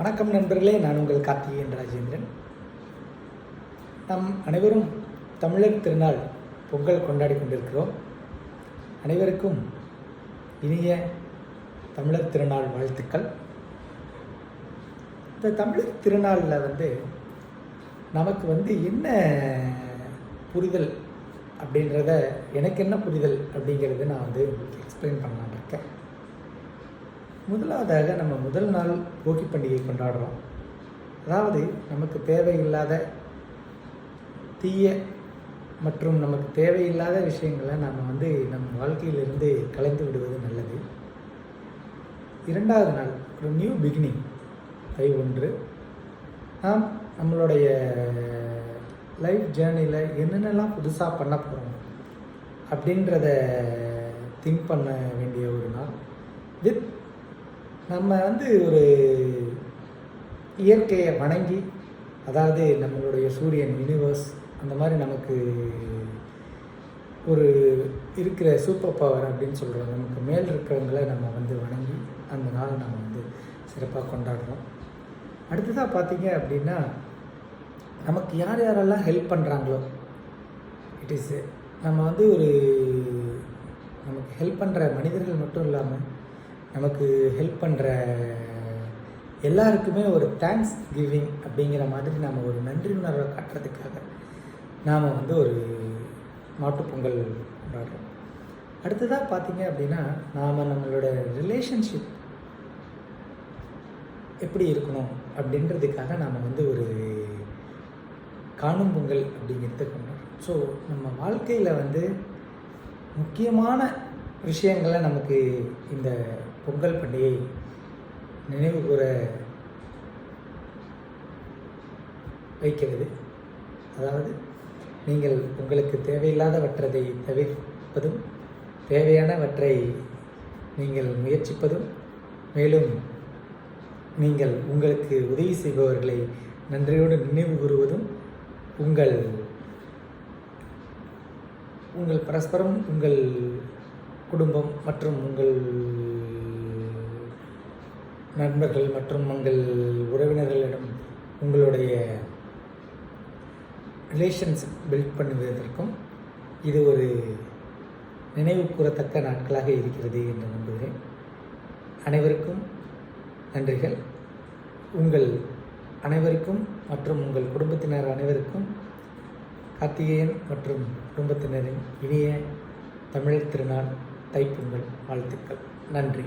வணக்கம் நண்பர்களே நான் உங்கள் கார்த்திகேயன் ராஜேந்திரன் நம் அனைவரும் தமிழர் திருநாள் பொங்கல் கொண்டாடி கொண்டிருக்கிறோம். அனைவருக்கும் இனிய தமிழர் திருநாள் வாழ்த்துக்கள். இந்த தமிழர் திருநாளில் வந்து நமக்கு வந்து என்ன புரிதல் அப்படின்றத எனக்கு என்ன புரிதல் அப்படிங்கிறத நான் வந்து உங்களுக்கு எக்ஸ்பிளைன் பண்ணலான்னு இருக்கேன். முதலாவதாக நம்ம முதல் நாள் போகி பண்டிகை கொண்டாடுறோம். அதாவது நமக்கு தேவையில்லாத தீய மற்றும் நமக்கு தேவையில்லாத விஷயங்களை நம்ம வந்து நம் வாழ்க்கையிலிருந்து கலைந்து விடுவது நல்லது. இரண்டாவது நாள் ஒரு நியூ பிகினிங் தை ஒன்று. நாம் நம்மளுடைய லைஃப் ஜேர்னியில் என்னென்னலாம் புதுசாக பண்ண போகிறோம் அப்படின்றத திங்க் பண்ண வேண்டிய ஒரு நாள். வித் நம்ம வந்து ஒரு இயற்கையை வணங்கி அதாவது நம்மளுடைய சூரியன் யூனிவர்ஸ் அந்த மாதிரி நமக்கு ஒரு இருக்கிற சூப்பர் பவர் அப்படின்னு சொல்கிறோம் நமக்கு மேல் இருக்கிறவங்கள நம்ம வந்து வணங்கி அந்த நாள் நம்ம வந்து சிறப்பாக கொண்டாடுறோம். அடுத்ததாக பார்த்தீங்க அப்படின்னா நமக்கு யார் யாரெல்லாம் ஹெல்ப் பண்ணுறாங்களோ இட் இஸ் நம்ம வந்து ஒரு நமக்கு ஹெல்ப் பண்ணுற மனிதர்கள் மட்டும் இல்லாமல் நமக்கு ஹெல்ப் பண்ணுற எல்லாருக்குமே ஒரு தேங்க்ஸ் கிவிங் அப்படிங்கிற மாதிரி நாம் ஒரு நன்றி உணர்வை காட்டுறதுக்காக நாம் வந்து ஒரு மாட்டுப்பொங்கல் கொண்டாடுறோம். அடுத்ததாக பார்த்தீங்க அப்படின்னா நாம் நம்மளோட ரிலேஷன்ஷிப் எப்படி இருக்கணும் அப்படின்றதுக்காக நாம் வந்து ஒரு காணும் பொங்கல் அப்படிங்கிறத கொண்டாடுறோம். ஸோ நம்ம வாழ்க்கையில் வந்து முக்கியமான விஷயங்களை நமக்கு இந்த பொங்கல் பண்டிகை நினைவு கூற வைக்கிறது. அதாவது நீங்கள் உங்களுக்கு தேவையில்லாதவற்றதை தவிர்ப்பதும் தேவையானவற்றை நீங்கள் முயற்சிப்பதும் மேலும் நீங்கள் உங்களுக்கு உதவி செய்பவர்களை நன்றியோடு நினைவு கூறுவதும் உங்கள் உங்கள் பரஸ்பரம் உங்கள் குடும்பம் மற்றும் உங்கள் நண்பர்கள் மற்றும் உங்கள் உறவினர்களிடம் உங்களுடைய ரிலேஷன்ஸ் பில்ட் பண்ணுவதற்கும் இது ஒரு நினைவு கூறத்தக்க நாட்களாக இருக்கிறது என்று நம்புகிறேன். அனைவருக்கும் நன்றிகள். உங்கள் அனைவருக்கும் மற்றும் உங்கள் குடும்பத்தினர் அனைவருக்கும் கார்த்திகேயன் மற்றும் குடும்பத்தினரின் இனிய தமிழர் திருநாள் தைப்பொங்கல் வாழ்த்துக்கள். நன்றி.